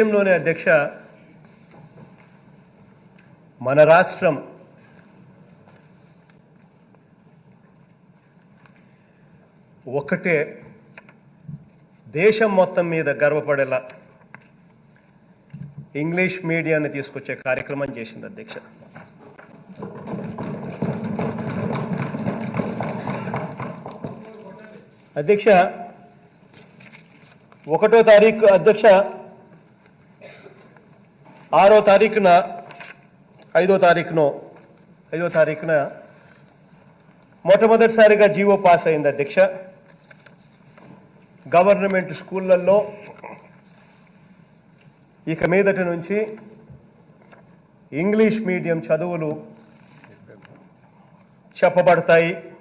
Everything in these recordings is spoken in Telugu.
దేశంలోనే అధ్యక్ష మన రాష్ట్రం ఒకటే దేశం మొత్తం మీద గర్వపడేలా ఇంగ్లీష్ మీడియాని తీసుకొచ్చే కార్యక్రమం చేసింది అధ్యక్ష. అధ్యక్ష ఒకటో తారీఖు అధ్యక్ష ఆరో తారీఖున ఐదో తారీఖునో ఐదో తారీఖున మొట్టమొదటిసారిగా జీవో పాస్ అయింది అధ్యక్ష. గవర్నమెంట్ స్కూళ్ళల్లో ఇక మీదటి నుంచి ఇంగ్లీష్ మీడియం చదువులు చెప్పబడతాయి.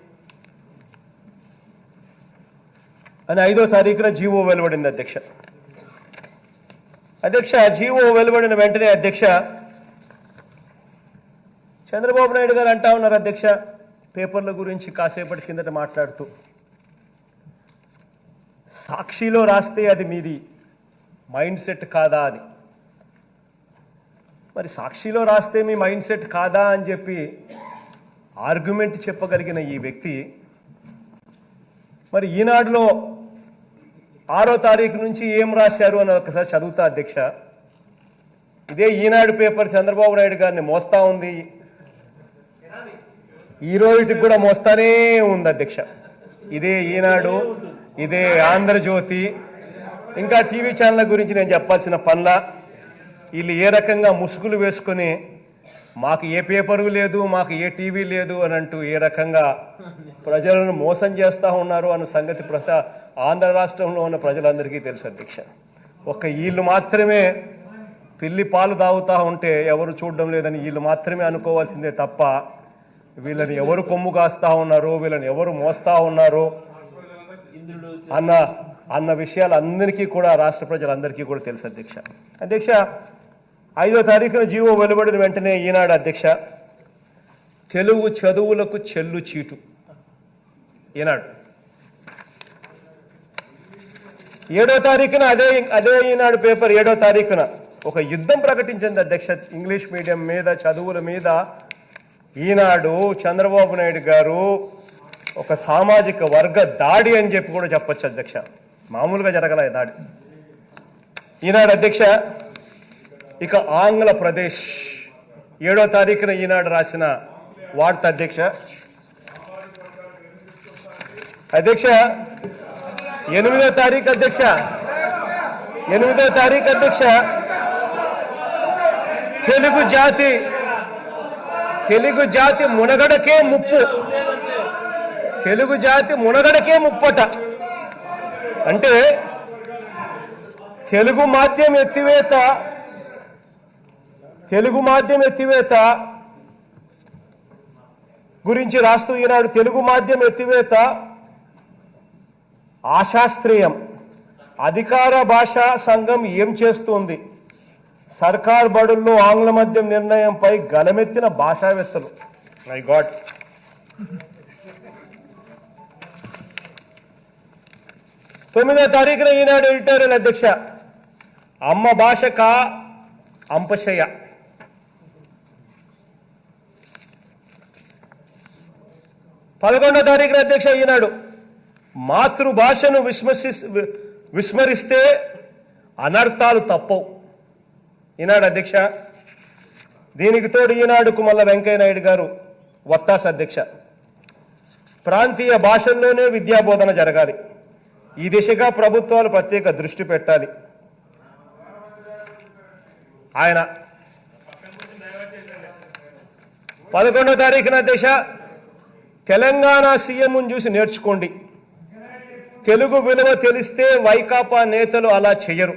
అని ఐదో తారీఖున జీవో వెలువడింది అధ్యక్ష. అధ్యక్ష జీవో వెలువడిన వెంటనే అధ్యక్ష. చంద్రబాబు నాయుడు గారు అంటా ఉన్నారు అధ్యక్ష పేపర్ల గురించి కాసేపటి కిందట మాట్లాడుతూ. సాక్షిలో రాస్తే అది మీది మైండ్ సెట్ కాదా అని. మరి సాక్షిలో రాస్తే మీ మైండ్ సెట్ కాదా అని చెప్పి ఆర్గ్యుమెంట్ చెప్పగలిగిన ఈ వ్యక్తి మరి ఈనాడులో ఆరో తారీఖు నుంచి ఏం రాశారు అని ఒకసారి చదువుతా అధ్యక్ష. ఇదే ఈనాడు పేపర్ చంద్రబాబు నాయుడు గారిని మోస్తా ఉంది. ఈ రోజుకి కూడా మోస్తానే ఉంది అధ్యక్ష. ఇదే ఈనాడు ఇదే ఆంధ్రజ్యోతి. ఇంకా టీవీ ఛానళ్ళ గురించి నేను చెప్పాల్సిన పనుల వీళ్ళు ఏ రకంగా ముసుగులు వేసుకొని మాకు ఏ పేపరు లేదు మాకు ఏ టీవీ లేదు అని అంటూ ఏ రకంగా ప్రజలను మోసం చేస్తూ ఉన్నారు అన్న సంగతి ప్రసా ఆంధ్ర రాష్ట్రంలో ఉన్న ప్రజలందరికీ తెలుసు అధ్యక్ష. ఒక్క వీళ్ళు మాత్రమే పిల్లి పాలు తాగుతూ ఉంటే ఎవరు చూడడం లేదని వీళ్ళు మాత్రమే అనుకోవాల్సిందే తప్ప వీళ్ళని ఎవరు కొమ్ము కాస్తా ఉన్నారు వీళ్ళని ఎవరు మోస్తా ఉన్నారు అన్న అన్న విషయాలు అందరికీ కూడా రాష్ట్ర ప్రజలందరికీ కూడా తెలుసు అధ్యక్ష. అధ్యక్ష ఐదో తారీఖున జీవో వెలువడిన వెంటనే ఈనాడు అధ్యక్ష తెలుగు చదువులకు చెల్లు చీటు. ఈనాడు. ఏడో తారీఖున అదే అదే ఈనాడు పేపర్ ఏడో తారీఖున ఒక యుద్ధం ప్రకటించింది అధ్యక్ష ఇంగ్లీష్ మీడియం మీద చదువుల మీద. ఈనాడు చంద్రబాబు నాయుడు గారు ఒక సామాజిక వర్గ దాడి అని చెప్పి కూడా చెప్పొచ్చు అధ్యక్ష. మామూలుగా జరగలే ఈ దాడి. ఈనాడు అధ్యక్ష ఇక ఆంధ్రప్రదేశ్ ఏడో తారీఖున ఈనాడు రాసిన వార్త అధ్యక్ష. అధ్యక్ష ఎనిమిదో తారీఖు అధ్యక్ష. ఎనిమిదో తారీఖు అధ్యక్ష. తెలుగు జాతి తెలుగు జాతి మునగడకే ముప్పు. తెలుగు జాతి మునగడకే ముప్పట. అంటే తెలుగు మాధ్యం ఎత్తివేత తెలుగు మాధ్యమ ఎత్తివేత గురించి రాస్తూ ఈనాడు తెలుగు మాధ్యమ ఎత్తివేత ఆశాస్త్రీయం అధికార భాషా సంఘం ఏం చేస్తుంది? సర్కార్ బడుల్లో ఆంగ్ల మద్యం నిర్ణయంపై గలమెత్తిన భాషావేత్తలు. మై గాడ్ తొమ్మిదో తారీఖున ఈనాడు ఎడిటోరియల్ అధ్యక్ష. అమ్మ భాష కా అంపశయ. పదకొండో తారీఖున అధ్యక్ష ఈనాడు మాతృభాషను విస్మసి విస్మరిస్తే అనర్థాలు తప్పవు. ఈనాడు అధ్యక్ష దీనికి తోడు ఈనాడుకు మల్ల వెంకయ్య నాయుడు గారు వత్తాస్ అధ్యక్ష. ప్రాంతీయ భాషల్లోనే విద్యాబోధన జరగాలి. ఈ దిశగా ప్రభుత్వాలు ప్రత్యేక దృష్టి పెట్టాలి. ఆయన పదకొండో తారీఖున దిశ తెలంగాణ సీఎంను చూసి నేర్చుకోండి. తెలుగు విలువ తెలిస్తే వైకాపా నేతలు అలా చేయరు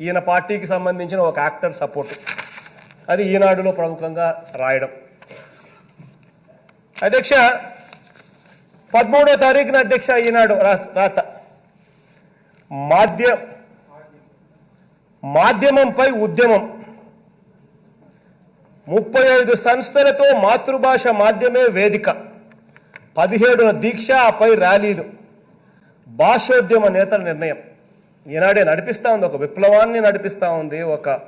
ఈయన పార్టీకి సంబంధించిన ఒక యాక్టర్ సపోర్ట్. అది ఈనాడులో ప్రముఖంగా రాయడం. అధ్యక్ష పదమూడో తారీఖున అధ్యక్ష ఈనాడు రాత. మాధ్య మాధ్యమంపై ఉద్యమం. ముప్పై ఐదు సంస్థలతో మాతృభాష మాధ్యమే వేదిక. పదిహేడున దీక్ష ఆపై ర్యాలీలు. భాషోద్యమ నేతల నిర్ణయం. ఈనాడే నడిపిస్తూ ఉంది ఒక విప్లవాన్ని నడిపిస్తూ ఉంది ఒక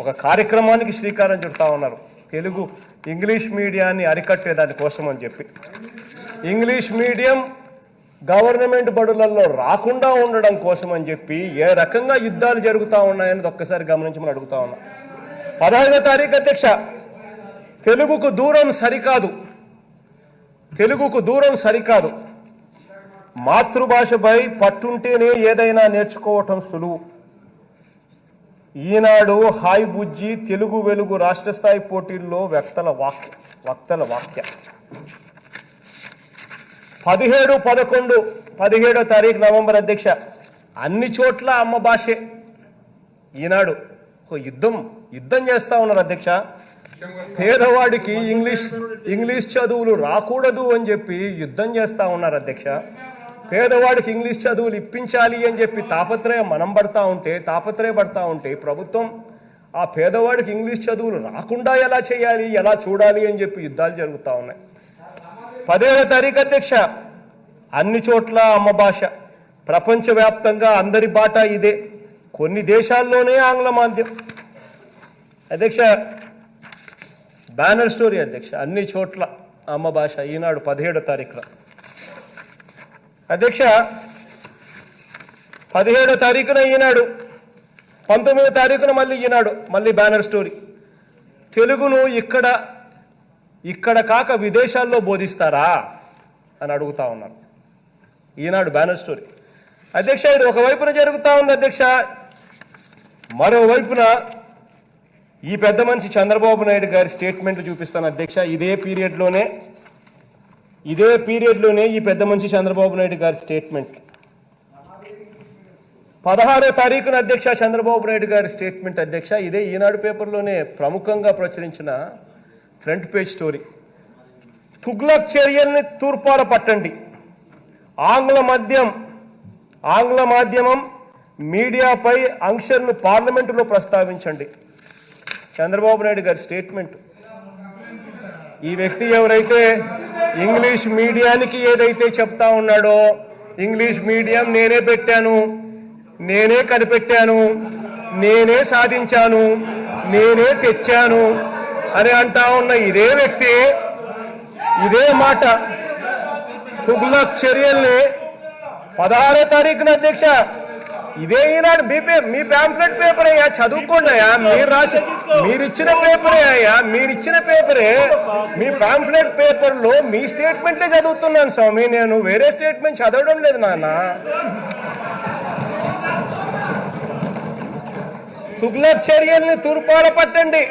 ఒక కార్యక్రమానికి శ్రీకారం చుడతా ఉన్నారు. తెలుగు ఇంగ్లీష్ మీడియాన్ని అరికట్టే దానికోసం అని చెప్పి. ఇంగ్లీష్ మీడియం గవర్నమెంట్ బడులలో రాకుండా ఉండడం కోసం అని చెప్పి ఏ రకంగా యుద్ధాలు జరుగుతూ ఉన్నాయని ఒక్కసారి గమనించమని అడుగుతా ఉన్నా. పదహైదో తారీఖు అధ్యక్ష తెలుగుకు దూరం సరికాదు. తెలుగుకు దూరం సరికాదు. మాతృభాషపై పట్టుంటేనే ఏదైనా నేర్చుకోవటం సులువు. ఈనాడు హాయ్ బుజ్జి తెలుగు వెలుగు రాష్ట్ర స్థాయి పోటీల్లో వ్యక్తల వాక్య వక్తల వాక్య. పదిహేడు పదకొండు పదిహేడో తారీఖు నవంబర్ అధ్యక్ష అన్ని చోట్ల అమ్మ భాషే ఈనాడు. ఒక యుద్ధం యుద్ధం చేస్తా ఉన్నారు అధ్యక్ష. పేదవాడికి ఇంగ్లీష్ ఇంగ్లీష్ చదువులు రాకూడదు అని చెప్పి యుద్ధం చేస్తా ఉన్నారు అధ్యక్ష. పేదవాడికి ఇంగ్లీష్ చదువులు ఇప్పించాలి అని చెప్పి తాపత్రయం మనం పడతా ఉంటే తాపత్రయపడతా ఉంటే ప్రభుత్వం ఆ పేదవాడికి ఇంగ్లీష్ చదువులు రాకుండా ఎలా చేయాలి ఎలా చూడాలి అని చెప్పి యుద్ధాలు జరుగుతూ ఉన్నాయి. పదేవ తారీఖు అధ్యక్ష అన్ని చోట్ల అమ్మ భాష. ప్రపంచవ్యాప్తంగా అందరి బాట ఇదే. కొన్ని దేశాల్లోనే ఆంగ్ల మాధ్యం అధ్యక్ష బ్యానర్ స్టోరీ అధ్యక్ష అన్ని చోట్ల అమ్మ భాష ఈనాడు పదిహేడో తారీఖున. అధ్యక్ష పదిహేడో తారీఖున ఈనాడు పంతొమ్మిదో తారీఖున మళ్ళీ ఈనాడు మళ్ళీ బ్యానర్ స్టోరీ. తెలుగును ఇక్కడ ఇక్కడ కాక విదేశాల్లో బోధిస్తారా అని అడుగుతా ఉన్నారు. Eenadu banner story. అధ్యక్ష ఇది ఒకవైపున జరుగుతూ ఉంది అధ్యక్ష మరోవైపున ఈ పెద్ద మనిషి చంద్రబాబు నాయుడు గారి స్టేట్మెంట్ చూపిస్తాను అధ్యక్ష. ఇదే పీరియడ్లోనే ఇదే పీరియడ్లోనే ఈ పెద్ద మనిషి చంద్రబాబు నాయుడు గారి స్టేట్మెంట్ పదహారో తారీఖున అధ్యక్ష చంద్రబాబు నాయుడు గారి స్టేట్మెంట్ అధ్యక్ష. ఇదే ఈనాడు పేపర్లోనే ప్రముఖంగా ప్రచురించిన ఫ్రంట్ పేజ్ స్టోరీ తుగ్లక్ చర్యల్ని తూర్పాల పట్టండి. ఆంగ్ల మద్యం ఆంగ్ల మాధ్యమం మీడియాపై అంక్షన్ను పార్లమెంటులో ప్రస్తావించండి. చంద్రబాబు నాయుడు గారి స్టేట్మెంట్. ఈ వ్యక్తి ఎవరైతే ఇంగ్లీష్ మీడియానికి ఏదైతే చెప్తా ఉన్నాడో ఇంగ్లీష్ మీడియం నేనే పెట్టాను నేనే కనిపెట్టాను నేనే సాధించాను నేనే తెచ్చాను అని అంటా ఉన్న ఇదే వ్యక్తి ఇదే మాట. తుగ్లక్ చర్యల్ని పదహారో తారీఖున అధ్యక్ష ఇదే ఈనాడు మీ పే మీ ప్యాంప్లెట్ పేపర్ అయ్యా చదువుకోండి అయ్యా. మీరు రాసి మీరు ఇచ్చిన పేపరే అయ్యా మీరు ఇచ్చిన పేపరే మీ ప్యాంఫ్లెట్ పేపర్లో మీ స్టేట్మెంట్లే చదువుతున్నాను స్వామి. నేను వేరే స్టేట్మెంట్ చదవడం లేదు నాన్న. తుగ్లక్ చర్యల్ని తూర్పాల పట్టండి